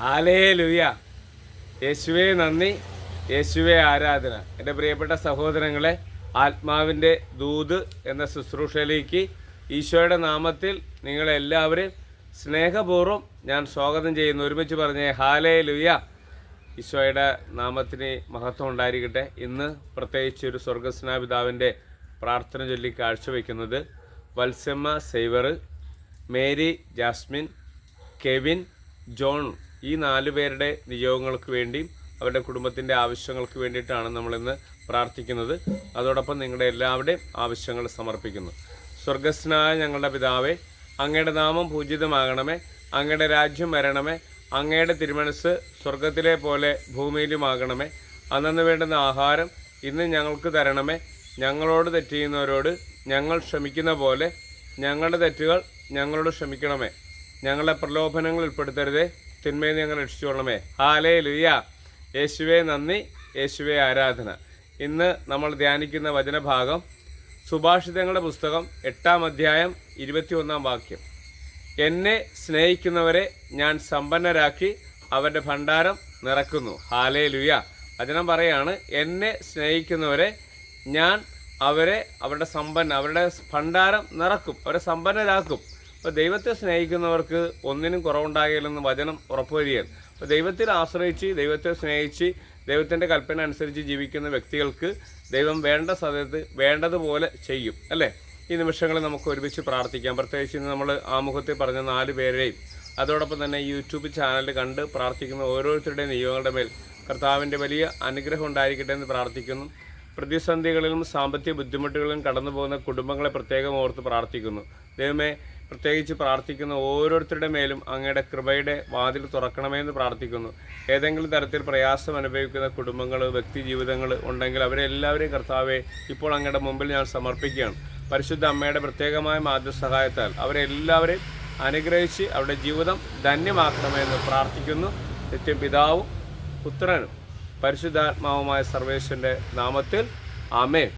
ഹാലേ ലുയ യേശുവേ നന്ദി. യേശുവേ ആരാധന. എന്റെ പ്രിയപ്പെട്ട സഹോദരങ്ങളെ ആത്മാവിന്റെ ദൂത് എന്ന ശുശ്രൂഷയിലേക്ക് ഈശോയുടെ നാമത്തിൽ നിങ്ങളെല്ലാവരെയും സ്നേഹപൂർവം ഞാൻ സ്വാഗതം ചെയ്യുന്നു. ഒരുമിച്ച് പറഞ്ഞേ ഹാലേ ലുയ ഈശോയുടെ നാമത്തിന് മഹത്വം ഉണ്ടായിരിക്കട്ടെ. ഇന്ന് പ്രത്യേകിച്ച് ഒരു സ്വർഗസ്നാപിതാവിന്റെ പ്രാർത്ഥന ചൊല്ലി കാഴ്ചവെക്കുന്നത് വത്സമ്മ സൈവർ മേരി ജാസ്മിൻ കെവിൻ ജോൺ ഈ നാലു പേരുടെ നിയോഗങ്ങൾക്ക് വേണ്ടിയും അവരുടെ കുടുംബത്തിന്റെ ആവശ്യങ്ങൾക്ക് വേണ്ടിയിട്ടാണ് നമ്മളിന്ന് പ്രാർത്ഥിക്കുന്നത്. അതോടൊപ്പം നിങ്ങളുടെ എല്ലാവരുടെയും ആവശ്യങ്ങൾ സമർപ്പിക്കുന്നു. സ്വർഗസ്നായ ഞങ്ങളുടെ പിതാവേ അങ്ങയുടെ നാമം പൂജിതമാകണമേ അങ്ങയുടെ രാജ്യം വരണമേ അങ്ങയുടെ തിരുമനസ് സ്വർഗത്തിലെ പോലെ ഭൂമിയിലുമാകണമേ. അന്നു വേണ്ടുന്ന ആഹാരം ഇന്ന് ഞങ്ങൾക്ക് തരണമേ. ഞങ്ങളോട് തെറ്റ് ചെയ്യുന്നവരോട് ഞങ്ങൾ ക്ഷമിക്കുന്ന പോലെ ഞങ്ങളുടെ തെറ്റുകൾ ഞങ്ങളോട് ക്ഷമിക്കണമേ. ഞങ്ങളെ പ്രലോഭനങ്ങൾ ഉൾപ്പെടുത്തരുതേ. തിന്മയിൽ ഞങ്ങൾ രക്ഷിച്ചോളണമേ ഹാലേ ലുയ്യ യേശുവെ നന്ദി. യേശുവെ ആരാധന. ഇന്ന് നമ്മൾ ധ്യാനിക്കുന്ന വചനഭാഗം സുഭാഷിതങ്ങളുടെ പുസ്തകം എട്ടാം അധ്യായം ഇരുപത്തിയൊന്നാം വാക്യം. എന്നെ സ്നേഹിക്കുന്നവരെ ഞാൻ സമ്പന്നരാക്കി അവരുടെ ഭണ്ഡാരം നിറക്കുന്നു. ഹാലേ ലുയ വചനം പറയാണ് എന്നെ സ്നേഹിക്കുന്നവരെ ഞാൻ അവരെ അവരുടെ സമ്പന്ന അവരുടെ ഭണ്ഡാരം നിറക്കും. അവരെ സമ്പന്നരാക്കും. അപ്പോൾ ദൈവത്തെ സ്നേഹിക്കുന്നവർക്ക് ഒന്നിനും കുറവുണ്ടാകില്ലെന്ന് വചനം ഉറപ്പുവരികയാണ്. അപ്പോൾ ദൈവത്തിൽ ആശ്രയിച്ച് ദൈവത്തെ സ്നേഹിച്ച് ദൈവത്തിന്റെ കൽപ്പന അനുസരിച്ച് ജീവിക്കുന്ന വ്യക്തികൾക്ക് ദൈവം വേണ്ട സമയത്ത് വേണ്ടതുപോലെ ചെയ്യും അല്ലേ? ഈ നിമിഷങ്ങളിൽ നമുക്ക് ഒരുമിച്ച് പ്രാർത്ഥിക്കാം. പ്രത്യേകിച്ച് ഇന്ന് നമ്മൾ ആമുഖത്തിൽ പറഞ്ഞ നാല് പേരെയും അതോടൊപ്പം തന്നെ യൂട്യൂബ് ചാനൽ കണ്ട് പ്രാർത്ഥിക്കുന്ന ഓരോരുത്തരുടെയും നിയോഗങ്ങളുടെ മേൽ കർത്താവിന്റെ വലിയ അനുഗ്രഹം ഉണ്ടായിരിക്കട്ടെ എന്ന് പ്രാർത്ഥിക്കുന്നു. പ്രതിസന്ധികളിലും സാമ്പത്തിക ബുദ്ധിമുട്ടുകളിലും കടന്നു പോകുന്ന കുടുംബങ്ങളെ പ്രത്യേകം ഓർത്ത് പ്രാർത്ഥിക്കുന്നു. ദൈവമേ പ്രത്യേകിച്ച് പ്രാർത്ഥിക്കുന്ന ഓരോരുത്തരുടെ മേലും അങ്ങയുടെ കൃപയുടെ വാതിൽ തുറക്കണമെന്ന് പ്രാർത്ഥിക്കുന്നു. ഏതെങ്കിലും തരത്തിൽ പ്രയാസം അനുഭവിക്കുന്ന കുടുംബങ്ങൾ വ്യക്തി ജീവിതങ്ങൾ ഉണ്ടെങ്കിൽ അവരെല്ലാവരെയും കർത്താവെ ഇപ്പോൾ അങ്ങയുടെ മുമ്പിൽ ഞാൻ സമർപ്പിക്കുകയാണ്. പരിശുദ്ധ അമ്മയുടെ പ്രത്യേകമായ മാതൃസഹായത്താൽ അവരെല്ലാവരെയും അനുഗ്രഹിച്ച് അവരുടെ ജീവിതം ധന്യമാക്കണമെന്ന് പ്രാർത്ഥിക്കുന്നു. നിത്യം പിതാവും പുത്രനും പരിശുദ്ധാത്മാവുമായ സർവേശ്വരന്റെ നാമത്തിൽ. ആമേ